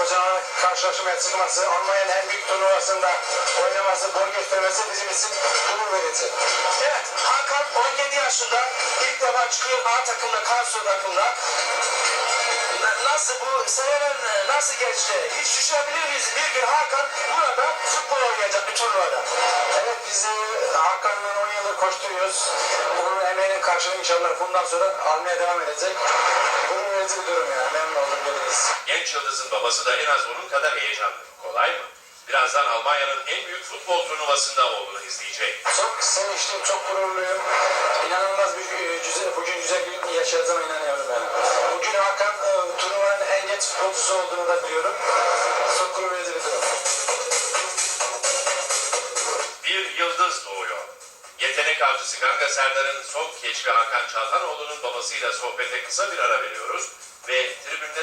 yapacağı karşılaşmaya çıkması, Almanya'nın en büyük turnuvasında oynaması, boy göstermesi bizim için gurur verici. Evet, Hakan 17 yaşında ilk defa çıkıyor A takımda, Karsu takımda. Na- Nasıl bu serüven nasıl geçti? Hiç düşünebilir miyiz? Bir gün Hakan burada futbol oynayacak bir turnuvada. Evet biz de Hakan'la 10 yıldır koşturuyoruz. Bunun emeğinin karşılığı inşallah bundan sonra almaya devam edecek. Yani. Memnun oldum geliriz. Genç yıldızın babası da en az onun kadar heyecanlı. Kolay mı? Birazdan Almanya'nın en büyük futbol turnuvasında oğlunu izleyecek. Çok sevinçliyim, çok gururluyum. İnanılmaz bir e, güzel, bugün güzel bir gün yaşayacağıma inanıyorum yani. Bugün Hakan e, turnuvanın en genç futbolcusu olduğunu da biliyorum. Çok gurur verici bir durum. Bir yıldız doğuyor. Yetenek avcısı Ganga Serdar'ın son keşfi Hakan Çalhanoğlu'nun babasıyla sohbete kısa bir ara veriyoruz ve tribünde